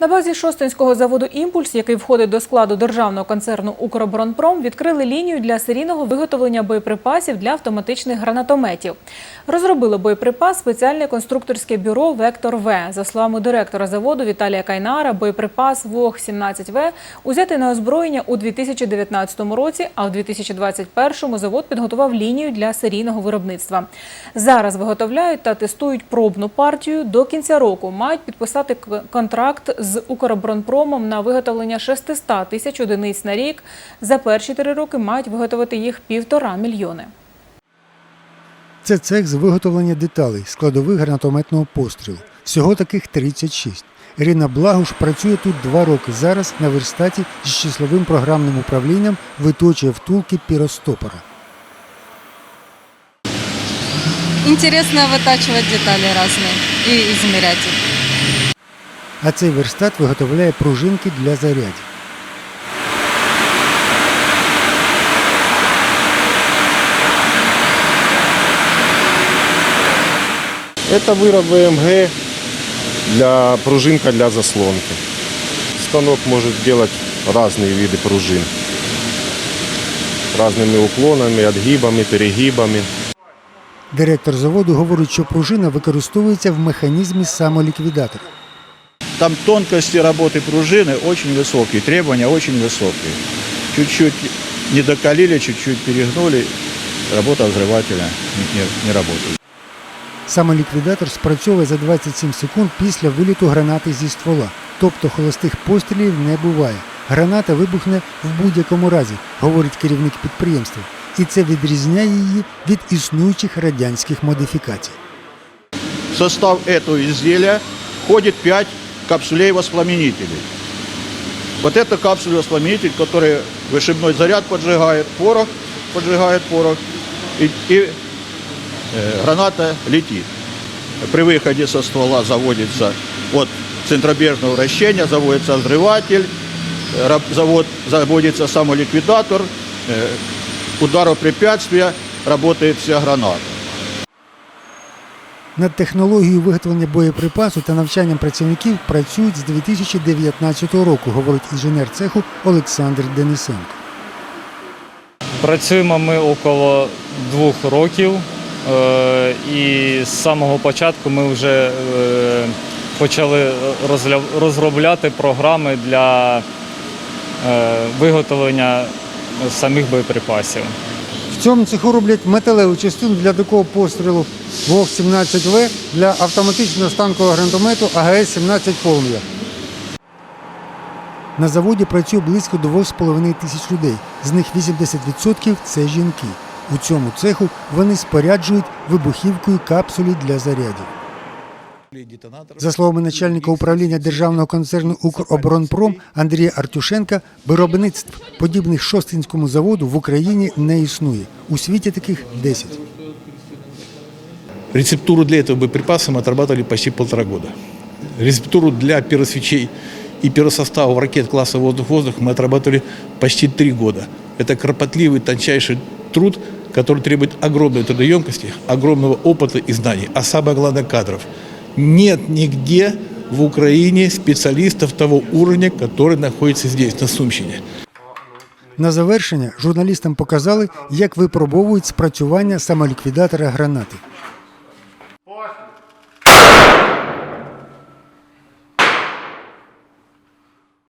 На базі Шостинського заводу Імпульс, який входить до складу державного концерну Укроборонпром, відкрили лінію для серійного виготовлення боєприпасів для автоматичних гранатометів. Розробило боєприпас спеціальне конструкторське бюро Вектор В. За словами директора заводу Віталія Кайнара, боєприпас ВОГ 17В узятий на озброєння у 2019 році, а у 2021 завод підготував лінію для серійного виробництва. Зараз виготовляють та тестують пробну партію. До кінця року мають підписати контракт з Укроборонпромом на виготовлення 600 тисяч одиниць на рік. За перші три роки мають виготовити їх півтора мільйони. Це цех з виготовлення деталей, складових гранатометного пострілу. Всього таких 36. Ірина Благуш працює тут два роки. Зараз на верстаті з числовим програмним управлінням виточує втулки піростопора. Интересно вытачивать детали разные и измерять их А цей верстат виготовляє пружинки для зарядів. Это выраб ВМГ для пружинка для заслонки. Станок может делать разные виды пружин. Разными уклонами, отгибами, перегибами. Директор заводу говорить, що пружина використовується в механізмі самоліквідатора. Там тонкости работы пружины очень высокие, требования очень высокие. Чуть-чуть не докалили, чуть-чуть перегнули, работа взрывателя не, не- не работает. Самоліквідатор спрацьовує за 27 секунд після виліту гранати зі ствола. Тобто холостих пострілів не буває. Граната вибухне в будь-якому разі, говорить керівник підприємства. І це відрізняє її від існуючих радянських модифікацій. В состав этого изделия входит 5 капсулей воспламенителей. Вот это капсуль воспламенитель, который вышибной заряд поджигает, порох поджигает порох, и, и, э, граната летит. При выходе со ствола заводится от центробежного вращения, заводится взрыватель, э, раб- завод, заводится самоликвидатор, э, удару препятствия, работает вся граната. Над технологією виготовлення боєприпасу та навчанням працівників працюють з 2019 року, говорить інженер цеху Олександр Денисенко. Працюємо ми около двох років, е, і з самого початку ми вже е, почали розробляти програми для е, виготовлення самих боєприпасів. В цьому цеху роблять металеву частину для такого пострілу ВОГ-17В для автоматичного станкового гранатомету АГС-17 «Полум'я». На заводі працює близько 2,5 тисяч людей. З них 80% – це жінки. У цьому цеху вони споряджують вибухівкою капсулі для зарядів. За словами начальника управління державного концерну «Укроборонпром» Андрія Артюшенка, виробництв подібних шостинському заводу в Україні не існує. У світі таких 10. Рецептуру для этого боеприпаса мы отрабатывали почти полтора года. Рецептуру для пиросвечей и пиросоставов ракет класса воздух-воздух мы отрабатывали почти три года. Это кропотливый, тончайший труд, который требует огромной трудоемкости, огромного опыта и знаний, а самое главное кадров. Нет нигде в Украине специалистов того уровня, который находится здесь, на Сумщине. На завершення журналістам показали, як випробовують спрацювання самоліквідатора гранати.